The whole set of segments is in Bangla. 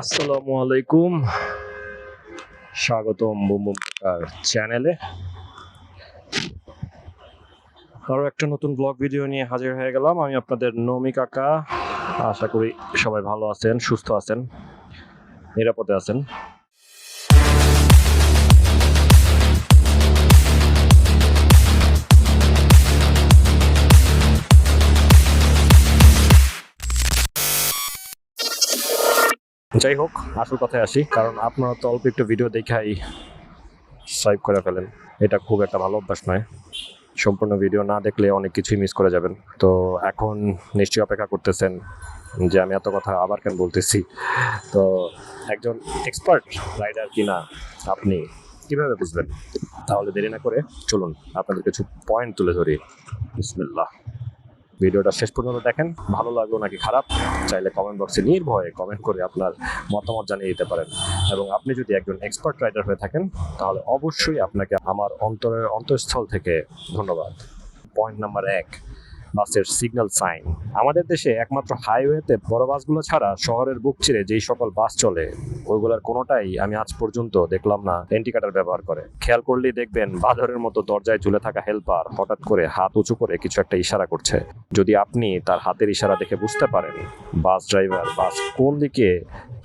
আসসালামু আলাইকুম। স্বাগতম বুম বুম চ্যানেলে। আরও একটা নতুন ব্লগ ভিডিও নিয়ে হাজির হয়ে গেলাম। আমি আপনাদের নমি কাকা। আশা করি সবাই ভালো আছেন, সুস্থ আছেন, নিরাপদে আছেন। যাই হোক আসল কথায় আসি, কারণ আপনারা তো অল্প একটু ভিডিও দেখাই সাইভ করে ফেলেন। এটা খুব একটা ভালো অভ্যাস নয়। সম্পূর্ণ ভিডিও না দেখলে অনেক কিছুই মিস করে যাবেন। তো এখন নিশ্চয়ই অপেক্ষা করতেছেন যে আমি এত কথা আবার কেন বলতেছি? তো একজন এক্সপার্ট রাইডার কিনা আপনি কীভাবে বুঝবেন? তাহলে দেরি না করে চলুন, আপনাদের কিছু পয়েন্ট তুলে ধরি। বিসমিল্লাহ। ভিডিওটা শেষ পর্যন্ত দেখেন। ভালো লাগল নাকি খারাপ? চাইলে কমেন্ট বক্সে নির্ভয়ে কমেন্ট করে আপনার মতামত জানিয়ে দিতে পারেন। এবং আপনি যদি একজন এক্সপার্ট রাইটার হয়ে থাকেন, তাহলে অবশ্যই আপনাকে আমার অন্তরের অন্তঃস্থল থেকে ধন্যবাদ। পয়েন্ট নাম্বার এক বাসের সিগন্যাল সাইন আমাদের দেশে একমাত্র হাইওয়েতে বড় বাসগুলো ছাড়া শহরের বুক চিরে যেই সকল বাস চলে, ওইগুলোর কোনোটাই আমি আজ পর্যন্ত দেখলাম না। এন্টিকাটার ব্যবহার করে। খেয়াল করলেই দেখবেন বাঁধরের মতো দরজায় ঝুলে থাকা হেল্পার হঠাৎ করে হাত উঁচু করে কিছু একটা ইশারা করছে। যদি আপনি তার হাতের ইশারা দেখে বুঝতে পারেন, বাস ড্রাইভার বাস কোন দিকে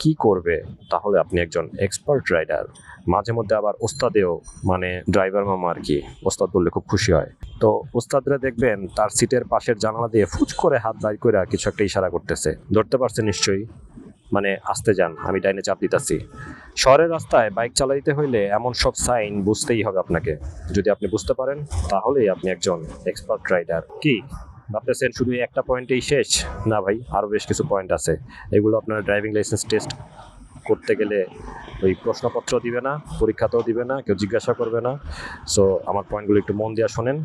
কি করবে, তাহলে আপনি একজন এক্সপার্ট রাইডার মাঝে মধ্যে আবার ওস্তাদেও মানে ড্রাইভার মামা আর কি, ওস্তাদ বললে খুব খুশি হয়। তো ওস্তাদরা দেখবেন তার সিটের পাশের জানালা দিয়ে ফুচ করে হাত বাইর করে কিছু একটা ইশারা করতেছে। ধরতে পারছে নিশ্চয়ই মানে আসতে যান, আমি ডাইনে চাপ দিতেছি। শহরের রাস্তায় বাইক চালাইতে হইলে এমন সব সাইন বুঝতেই হবে আপনাকে। যদি আপনি বুঝতে পারেন, তাহলেই আপনি একজন এক্সপার্ট রাইডার কি? ভাবতেছেন শুধু একটা পয়েন্টেই শেষ? না ভাই আরও বেশ কিছু পয়েন্ট আছে। এগুলো আপনার ড্রাইভিং লাইসেন্স টেস্ট করতে গেলে ওই প্রশ্নপত্র দিবে না, পরীক্ষাতেও দিবে না, কেউ জিজ্ঞাসা করবে না। সো আমার পয়েন্টগুলো একটু মন দিয়ে শোনেন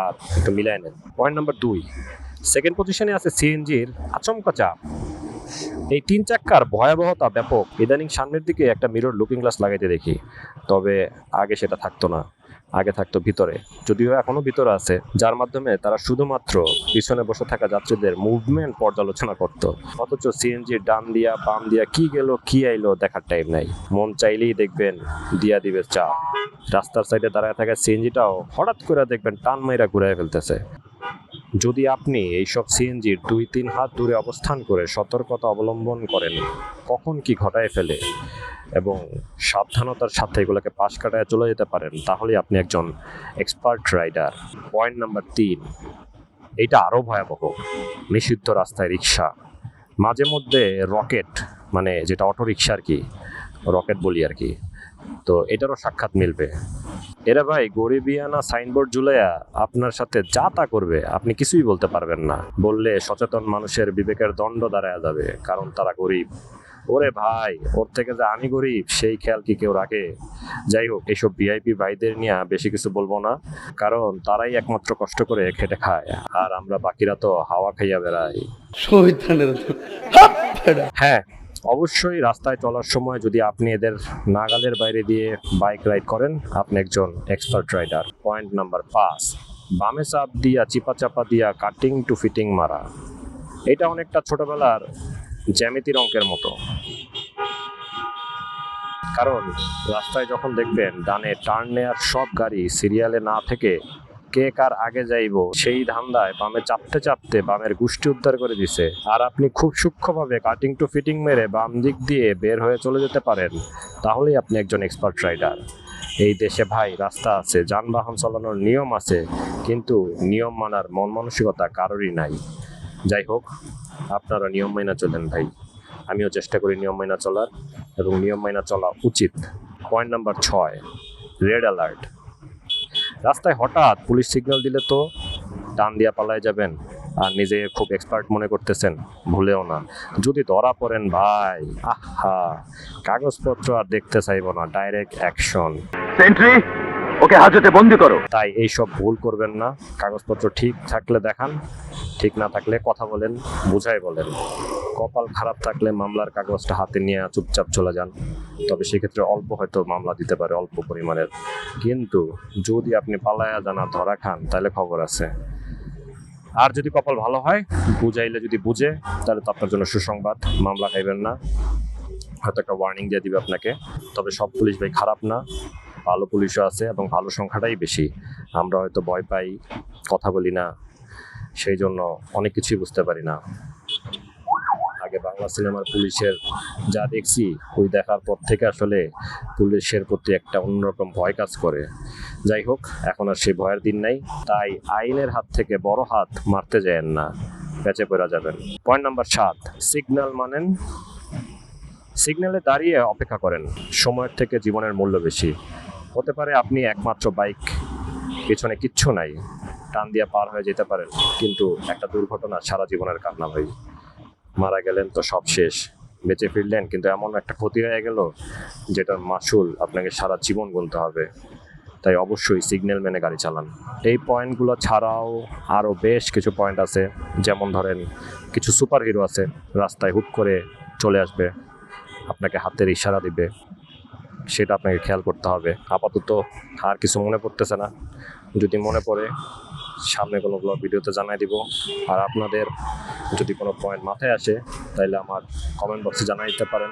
আর একটু মিলাই নেন। পয়েন্ট নাম্বার দুই সেকেন্ড পজিশনে আছে সিএনজির আচমকা চাপ। এই তিন চাক্কার ভয়াবহতা ব্যাপক। ইদানিং সামনের দিকে একটা মিরর লুকিং গ্লাস লাগাইতে দেখি, তবে আগে সেটা থাকতো না। আগে থাকতো ভিতরে। যদিও এখনও ভিতরে আছে, যার মাধ্যমে তারা শুধুমাত্র পিছনে বসে থাকা যাত্রীদের মুভমেন্ট পর্যালোচনা করত। অথচ সিএনজির ডান দিয়া, বাম দিয়া কি গেল, কি আইলো দেখার টাইম নাই। মন চাইলেই দেখবেন দিয়া দিবে চা। রাস্তার সাইডে দাঁড়ায় থাকা সিএনজিটাও হঠাৎ করে দেখবেন টান মাইরা ঘুরাই ফেলতেছে। যদি আপনি এইসব সিএনজির দুই তিন হাত দূরে অবস্থান করে সতর্কতা অবলম্বন করেন, কখন কি ঘটায় ফেলে? এবং সাবধানতার সাথে এগুলোকে পাশ কাটায় চলে যেতে পারেন তাহলে আপনি একজন এক্সপার্ট রাইডার পয়েন্ট নাম্বার তিন, এইটা আরও ভয়াবহ, নিষিদ্ধ রাস্তায় রিক্সা। মাঝে মধ্যে রকেট মানে যেটা অটো রিক্সা আর কি, রকেট বলি আর কি, তো এটারও সাক্ষাৎ মিলবে। এরা ভাই, গরিবিয়ানা সাইনবোর্ড ঝুলাইয়া আপনার সাথে যা তা করবে, আপনি কিছুই বলতে পারবেন না। বললে সচেতন মানুষের বিবেকের দণ্ড দাঁড়ায় যাবে, কারণ তারা গরিব। ওরে ভাই ওর থেকে যে আমি গরিব সেই খেয়াল কি কেউ রাখে? যাই হোক এইসব ভিআইপি ভাইদের নিয়ে বেশি কিছু বলব না কারণ তারাই একমাত্র কষ্ট করে খেটে খায় আর আমরা বাকিরা তো হাওয়া খাইয়া বেড়াই। হ্যাঁ অবশ্যই রাস্তায় চলার সময় যদি আপনি এদের নাগালের বাইরে দিয়ে বাইক রাইড করেন আপনি একজন এক্সপার্ট রাইডার পয়েন্ট নাম্বার পাঁচ বামে চাপ দিয়া চিপা চাপা দিয়া কাটিং টু ফিটিং মারা। এটা অনেকটা ছোটবেলার জ্যামিতির অঙ্কের মতো। কারণ রাস্তায় যখন দেখবেন ডানে টার্ন নেয়ার সব গাড়ি সিরিয়ালে না থেকে কে কার আগে যাইব, সেই ধান্দায় বামে চাপতে চাপতে বামের গুষ্টি উদ্ধার করে দিছে। আর আপনি খুব সূক্ষ্মভাবে কাটিং টু ফিটিং মেরে বাম দিক দিয়ে বের হয়ে চলে যেতে পারেন, তাহলেই আপনি একজন এক্সপার্ট রাইডার। এই দেশে ভাই, রাস্তা আছে, যানবাহন চালানোর নিয়ম আছে, কিন্তু নিয়ম মানার মন মানসিকতা কারোরই নাই। যাই হোক, আপনারা নিয়ম মাইনা চলেন ভাই। আমিও চেষ্টা করি নিয়ম মাইনা চলার। এবং নিয়ম মাইনা চলা উচিত। পয়েন্ট নাম্বার ছয় রেড অ্যালার্ট রাস্তায় হঠাৎ পুলিশ সিগন্যাল দিলে তো টান দিয়া পালায় যাবেন আর নিজে খুব এক্সপার্ট মনে করতেছেন, ভুলেও না। যদি ধরা পড়েন ভাই, আহা, কাগজপত্র আর দেখতে চাইব না ডাইরেক্ট অ্যাকশন সেন্ট্রি ওকে হাজতে বন্দি করো। তাই এইসব ভুল করবেন না। কাগজপত্র ঠিক থাকলে দেখান, ঠিক না থাকলে কথা বলেন, বুঝাই বলেন। কপাল খারাপ থাকলে মামলার কাগজটা হাতে নিয়ে চুপচাপ চলে যান। তবে সেক্ষেত্রে অল্প হয়তো মামলা দিতে পারে, অল্প পরিমাণের। কিন্তু যদি আপনি পালায়া জানা ধরা খান, তাহলে খবর আছে। আর যদি কপাল ভালো হয়, বুঝাইলে যদি বুঝে, তাহলে তো আপনার জন্য সুসংবাদ। মামলা খাইবেন না। হয়তো একটা ওয়ার্নিং দিয়ে দিবে আপনাকে। তবে সব পুলিশ ভাই খারাপ না। ভালো পুলিশও আছে এবং ভালো সংখ্যাটাই বেশি। আমরা হয়তো ভয় পাই, কথা বলি না, সেই জন্য অনেক কিছুই বুঝতে পারি না। আগে বাংলা সিনেমার পুলিশের যা দেখছি, ওই দেখার পর থেকে আসলে পুলিশের প্রতি একটা অন্যরকম ভয় কাজ করে। যাই হোক, এখন আর সেই ভয়ের দিন নাই, তাই আইনের হাত থেকে বড় হাত মারতে যায়েন না, বেঁচে পড়া যাবেন। পয়েন্ট নাম্বার সাত, সিগন্যাল মানেন। সিগন্যালে দাঁড়িয়ে অপেক্ষা করেন, সময়ের থেকে জীবনের মূল্য বেশি। হতে পারে আপনি একমাত্র বাইক পেছনে কিচ্ছু নাই, টান দিয়ে পার হয়ে যেতে পারেন, কিন্তু একটা দুর্ঘটনা সারা জীবনের কান্না ভাই। মারা গেলেন তো সব শেষ, বেঁচে ফিরলেন, কিন্তু এমন একটা ক্ষতি হয়ে গেল যেটার মাসুল আপনাকে সারা জীবন গুনতে হবে। তাই অবশ্যই সিগন্যাল মেনে গাড়ি চালান। এই পয়েন্টগুলো ছাড়াও আরও বেশ কিছু পয়েন্ট আছে, যেমন ধরেন কিছু সুপার হিরো আছে, রাস্তায় হুট করে চলে আসবে, আপনাকে হাতের ইশারা দিবে। সেটা আপনাকে খেয়াল করতে হবে। আপাতত আর কিছু মনে পড়তেছে না। যদি মনে পড়ে, সামনে কোনো ব্লগ ভিডিওতে জানাই দিব। আর আপনাদের যদি কোনো পয়েন্ট মাথায় আসে তাহলে আমার কমেন্ট বক্সে জানাই দিতে পারেন।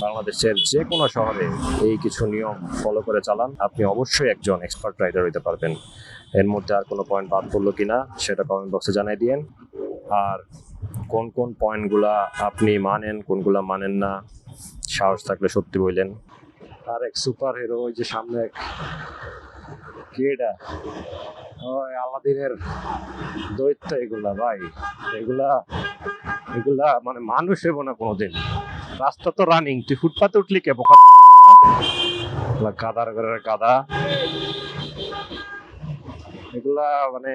বাংলাদেশের যে কোনো শহরে এই কিছু নিয়ম ফলো করে চালান। আপনি অবশ্যই একজন এক্সপার্ট রাইডার হইতে পারবেন। এর মধ্যে আর কোনো পয়েন্ট বাদ পড়ল কি না সেটা কমেন্ট বক্সে জানাই দিয়েন। আর কোন কোন পয়েন্টগুলা আপনি মানেন, কোনগুলা মানেন না, সাহস থাকলে সত্যি বললেন। আর এক সুপার হিরো ওই যে সামনে এক কেডা ওই আলাদিনের দৈত্য এগুলা, ভাই। এগুলা এগুলা মানে মানুষ না কোনোদিন। রাস্তা তো রানিং তুই ফুটপাতে উঠলি কে? কাদার করে কাদা এগুলা মানে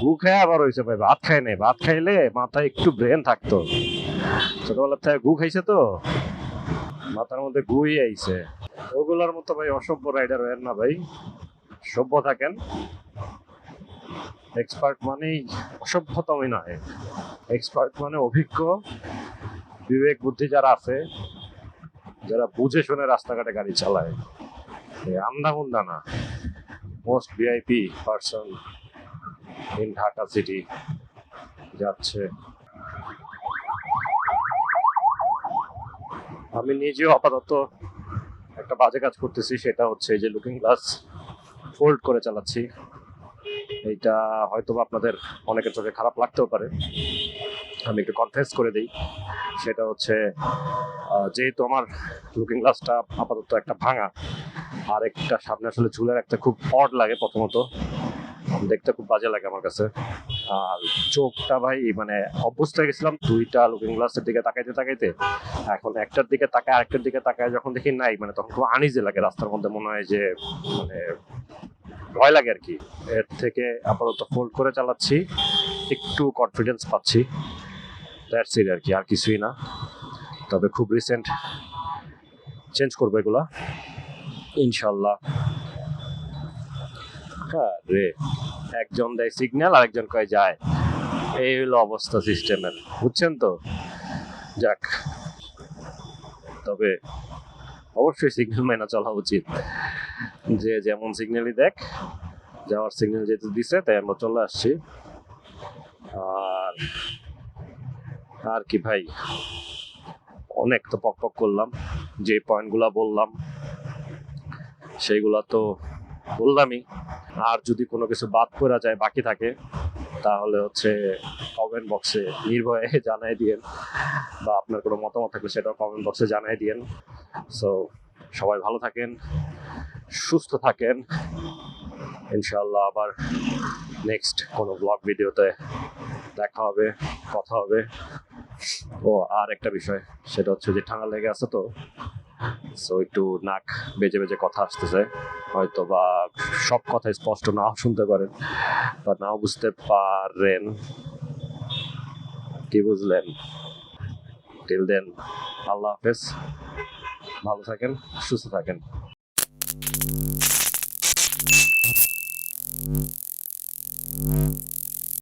গু খায় আবার হয়েছে ভাই, ভাত খায় নাই। ভাত খাইলে মাথায় একটু ব্রেন থাকতো। ছোটবেলার থেকে গু খাইছে তো। মাথার মধ্যে গুই আইছে। ওগুলার মতো ভাই অসভ্য রাইডার হয় না ভাই। সভ্য থাকেন। এক্সপার্ট মানেই অসভ্যতমই নয় এক্সপার্ট মানে অভিজ্ঞ, বিবেক বুদ্ধি যারা আছে, যারা বুঝে শুনে রাস্তাঘাটে গাড়ি চালায়। এই আন্দা মুন্দা না most VIP person in Dhaka city যাচ্ছে। আমি নিজেও আপাতত একটা বাজে কাজ করতেছি, সেটা হচ্ছে যে লুকিং গ্লাস ফোল্ড করে চালাচ্ছি। এইটা হয়তো আপনাদের অনেকের চোখে খারাপ লাগতেও পারে। আমি একটু কনফেস করে দিই, সেটা হচ্ছে যেহেতু আমার লুকিং গ্লাসটা আপাতত একটা ভাঙা, আর একটা সামনে আসলে ঝুলে রাখতে খুব অড লাগে প্রথমত। দেখতে খুব বাজে লাগে আমার কাছে। আর চোখটা ভাই মানে অভ্যস্ত হয়ে গেছিলাম দুইটা লুকিং গ্লাসের দিকে তাকাইতে তাকাইতে। এখন একটার দিকে তাকায়, আরেকটার দিকে তাকায়, যখন দেখি নাই মানে তখন খুব আনিজে লাগে রাস্তার মধ্যে, মনে হয় যে মানে ভয় লাগে আর কি এর থেকে আপাতত ফোল্ড করে চালাচ্ছি, একটু কনফিডেন্স পাচ্ছি। দ্যাটস ইট আর কি আর কিছুই না। তবে খুব রিসেন্ট চেঞ্জ করব এগুলা। ইনশাল্লাহ। রে একজন দেয় সিগন্যাল আরেকজন কয় যায়। এই হলো অবস্থা সিস্টেমের বুঝছেন তো? যাক। তবে অবশ্যই সিগন্যাল মেনে চলা উচিত। যে যেমন সিগন্যালই দেখ, যাওয়ার সিগন্যাল যেহেতু দিছে, তাই আমরা চলে আসছি। আর আর কি ভাই? অনেক তো পক পক করলাম। যে পয়েন্টগুলা বললাম, সেইগুলা তো বললামই, আর যদি কোনো কিছু বাদ করা যায়, বাকি থাকে, তাহলে হচ্ছে কমেন্ট বক্সে নির্ভয়ে জানাই দিয়েন, বা আপনার কোনো মতামত থাকলে সেটাও কমেন্ট বক্সে জানাই দিয়েন। সো সবাই ভালো থাকেন, সুস্থ থাকেন। ইনশাল্লাহ আবার নেক্সট কোনো ব্লগ ভিডিওতে দেখা হবে, কথা হবে। ও, আর একটা বিষয়, সেটা হচ্ছে যে ঠান্ডা লেগে আছে তো সো একটু নাক বেজে বেজে কথা আসতেছে। হয়তো বা সব কথা স্পষ্ট না শুনতে পারেন, বা নাও বুঝতে পারেন। কি বুঝলেন? টিল দেন আল্লাহ হাফেজ। ভালো থাকেন, সুস্থ থাকেন।